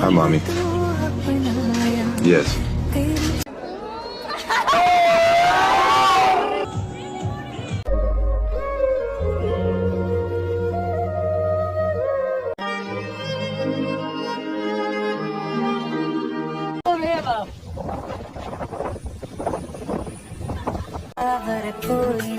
Hi, mommy. Yes. Over the pool.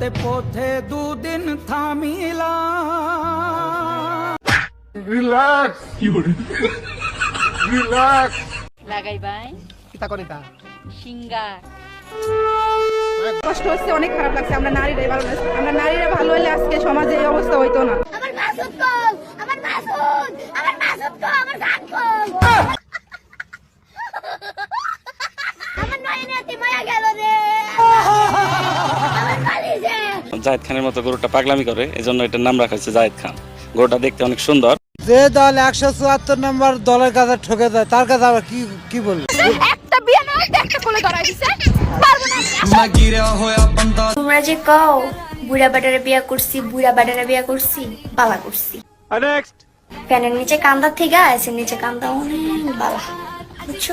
তে পথে দুদিন থামিলাম। লাগাই বাই কিতা করে তা সিঙ্গার। কষ্ট হচ্ছে অনেক খারাপ লাগছে। আমরা নারীরাই ভালো আমরা নারীরা ভালো হলে আজকে সমাজে এই অবস্থা হইতো না। আমার মাসুদ কল আমার মাসুদ! আমার মাসুদ আমার জায়েদ খানের মতো গরুটা পাগলামি করে এজন্য এটার নাম রাখা হয়েছে জায়েদ খান। গরুটা দেখতে অনেক সুন্দর। যে দল একশো চুয়াত্তর নম্বর দলের কাছে ঠকে যায় তার কাছে আবার কি কি বলব? একটা বিয়ে না একটা কোলে ধরাই দিছে। পারব না। তোমরা যে কও বুড়া বাটারে বিয়া করছি বুড়া বাটারে বিয়া করছি বালা করছি। ফ্যানের নিচে কান্দা থেকে আছে নিচে কান্দা অনেক বালা বুঝছ?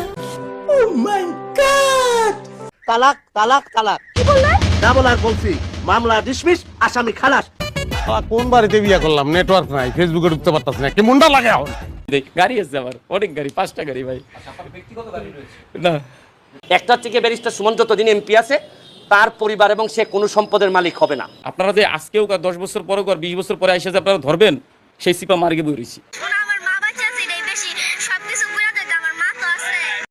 তালাক তালাক তালাক। কি বললে? না বলার বলছি। মামলা ডিসমিস আসামি খালাস। কোন বাড়িতে বিয়ে করলাম? নেটওয়ার্ক নাই ফেসবুকে ঢুকতে পারতাছ না। কি মুন্ডা লাগে এখন? গাড়ি আছে আমার অনেক গাড়ি পাঁচটা গাড়ি ভাই। না। একটার থেকে ব্যারিস্টার সুমন যতদিন এমপি আছে তার পরিবার এবং সে কোনো সম্পদের মালিক হবে না। আপনারা যে আজকেও দশ বছর পরে আর বিশ বছর পরে এসে যে আপনারা ধরবেন সেই সিপা মার্গে বই রয়েছি